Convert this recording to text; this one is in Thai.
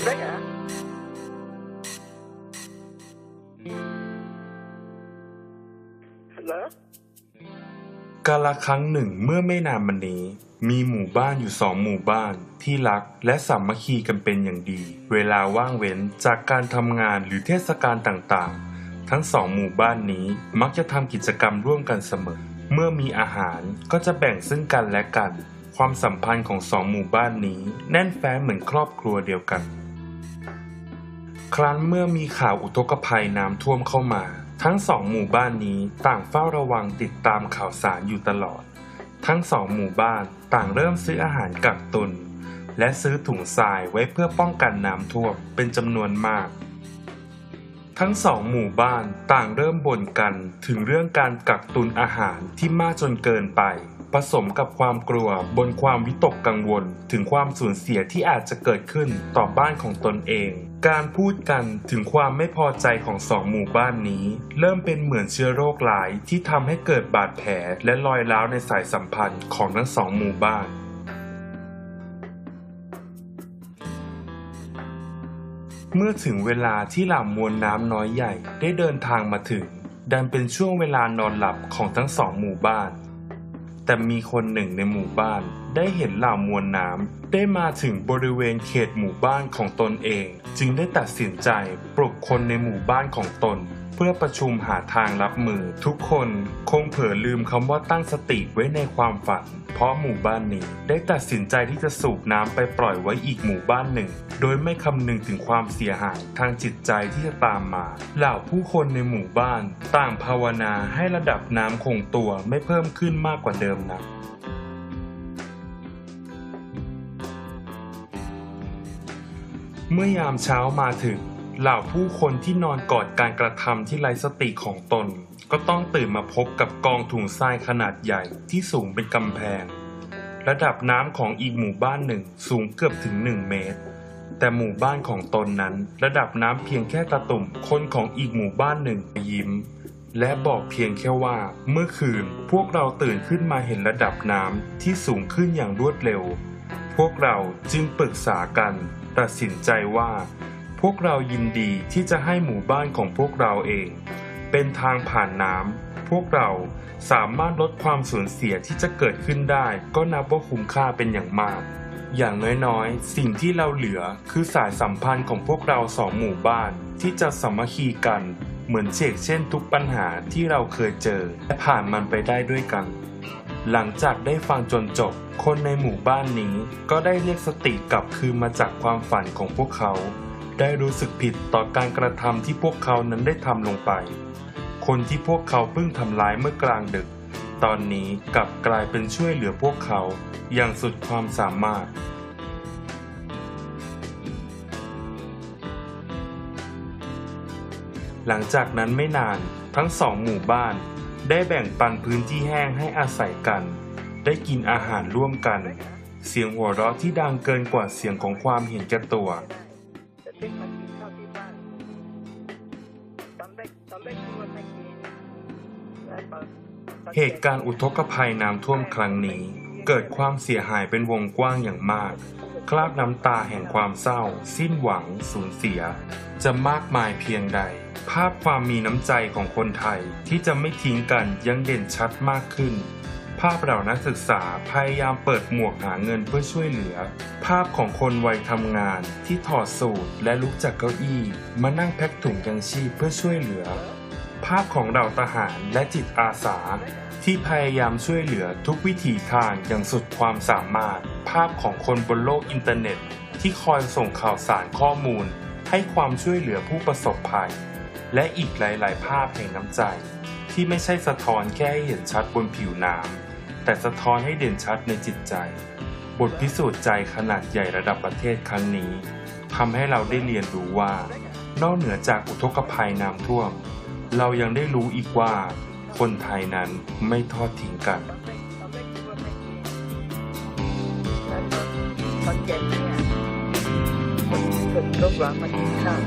Teka. Hello? กาลครั้งหนึ่งเมื่อไม่นานมานี้ มีหมู่บ้านอยู่สองหมู่บ้านที่รักและสามัคคีกันเป็นอย่างดี เวลาว่างเว้นจากการทำงานหรือเทศกาลต่างๆ ทั้งสองหมู่บ้านนี้มักจะทำกิจกรรมร่วมกันเสมอ เมื่อมีอาหารก็จะแบ่งซึ่งกันและกัน ความสัมพันธ์ของสองหมู่บ้านนี้แน่นแฟ้นเหมือนครอบครัวเดียวกัน ครั้นเมื่อมีข่าวอุทกภัยน้ำท่วมเข้ามา ทั้งสองหมู่บ้านนี้ต่างเฝ้าระวังติดตามข่าวสารอยู่ตลอด ทั้งสองหมู่บ้านต่างเริ่มซื้ออาหารกักตุน และซื้อถุงทรายไว้เพื่อป้องกันน้ำท่วมเป็นจำนวนมาก ทั้งสองหมู่บ้านต่างเริ่มบ่นกันถึงเรื่องการกักตุนอาหารที่มากจนเกินไป ผสมกับความกลัวบนความวิตกกังวล ถึงความสูญเสียที่อาจจะเกิดขึ้นต่อบ้านของตนเอง การพูดกันถึงความไม่พอใจของสองหมู่บ้านนี้ เริ่มเป็นเหมือนเชื้อโรคร้ายที่ทำให้เกิดบาดแผลและรอยร้าวในสายสัมพันธ์ของทั้งสองหมู่บ้านเมื่อถึงเวลาที่หล่ามวลน้ำน้อยใหญ่ได้เดินทางมาถึง ดันเป็นช่วงเวลานอนหลับของทั้งสองหมู่บ้าน แต่มีคนหนึ่งในหมู่บ้าน ได้เห็นเหล่ามวลน้ำได้มาถึงบริเวณเขตหมู่บ้านของตนเอง จึงได้ตัดสินใจปลุกคนในหมู่บ้านของตน เพื่อประชุมหาทางรับมือ ทุกคนคงเผลอลืมคำว่าตั้งสติไว้ในความฝัน เพราะหมู่บ้านนี้ได้ตัดสินใจที่จะสูบน้ำไปปล่อยไว้อีกหมู่บ้านหนึ่ง โดยไม่คำนึงถึงความเสียหายทางจิตใจที่จะตามมา เหล่าผู้คนในหมู่บ้าน ต่างภาวนาให้ระดับน้ำคงตัวไม่เพิ่มขึ้นมากกว่าเดิมนักเมื่อยามเช้ามาถึง เหล่าผู้คนที่นอนกอดการกระทำที่ไร้สติของตน ก็ต้องตื่นมาพบกับกองถุงทรายขนาดใหญ่ที่สูงเป็นกำแพง ระดับน้ำของอีกหมู่บ้านหนึ่งสูงเกือบถึง 1 เมตร แต่หมู่บ้านของตนนั้น ระดับน้ำเพียงแค่ตะตุ่มคนของอีกหมู่บ้านหนึ่งยิ้ม และบอกเพียงแค่ว่า เมื่อคืนพวกเราตื่นขึ้นมาเห็นระดับน้ำที่สูงขึ้นอย่างรวดเร็ว พวกเราจึงปรึกษากัน ตัดสินใจว่า พวกเรายินดีที่จะให้หมู่บ้านของพวกเราเอง เป็นทางผ่านน้ำพวกเราสามารถลดความสูญเสียที่จะเกิดขึ้นได้ ก็นับว่าคุ้มค่าเป็นอย่างมาก อย่างน้อยๆ สิ่งที่เราเหลือคือสายสัมพันธ์ของพวกเราสองหมู่บ้านที่จะสามัคคีกัน เหมือนเชกเช่นทุกปัญหาที่เราเคยเจอ และผ่านมันไปได้ด้วยกัน หลังจากได้ฟังจนจบ คนในหมู่บ้านนี้ก็ได้เรียกสติกลับคืนมาจากความฝันของพวกเขา ได้รู้สึกผิดต่อการกระทำที่พวกเขานั้นได้ทำลงไป คนที่พวกเขาเพิ่งทำร้ายเมื่อกลางดึก ตอนนี้กลับกลายเป็นช่วยเหลือพวกเขาอย่างสุดความสามารถหลังจากนั้นไม่นานทั้งสองหมู่บ้าน ได้แบ่งปันพื้นที่แห้งให้อาศัยกัน ได้กินอาหารร่วมกัน เสียงหัวเราะที่ดังเกินกว่าเสียงของความเห็นแก่ตัว จะติ๊กมากินข้าวที่บ้านตอนแรกตอนแรกคิดว่าไม่กินแล้วพอพอเหตุการณ์อุทกภัยน้ำท่วมครั้งนี้ เกิดความเสียหายเป็นวงกว้างอย่างมาก คราบน้ำตาแห่งความเศร้า สิ้นหวัง สูญเสีย จะมากมายเพียงใด ภาพความมีน้ำใจของคนไทยที่จะไม่ทิ้งกันยังเด่นชัดมากขึ้น ภาพเหล่านักศึกษาพยายามเปิดหมวกหาเงินเพื่อช่วยเหลือ ภาพของคนวัยทำงานที่ถอดสูทและลุกจากเก้าอี้มานั่งแพ็คถุงยังชีพเพื่อช่วยเหลือ ภาพของเหล่าทหารและจิตอาสา ที่พยายามช่วยเหลือทุกวิถีทางอย่างสุดความสามารถ ภาพของคนบนโลกอินเทอร์เน็ต ที่คอยส่งข่าวสารข้อมูล ให้ความช่วยเหลือผู้ประสบภัย และอีกหลาย ๆ ภาพแห่งน้ำใจที่ไม่ใช่สะท้อนแค่ให้เห็นชัดบนผิวน้ำ แต่สะท้อนให้เด่นชัดในจิตใจ บทพิสูจน์ใจขนาดใหญ่ระดับประเทศครั้งนี้ทำให้เราได้เรียนรู้ว่า นอกเหนือจากอุทกภัยน้ำท่วม เรายังได้รู้อีกว่า คนไทยนั้นไม่ทอดทิ้งกันตอนแรกตอนแรกคิดว่าไม่กินเย็นเนี่ยคนคนรบร้อนมากินข้าว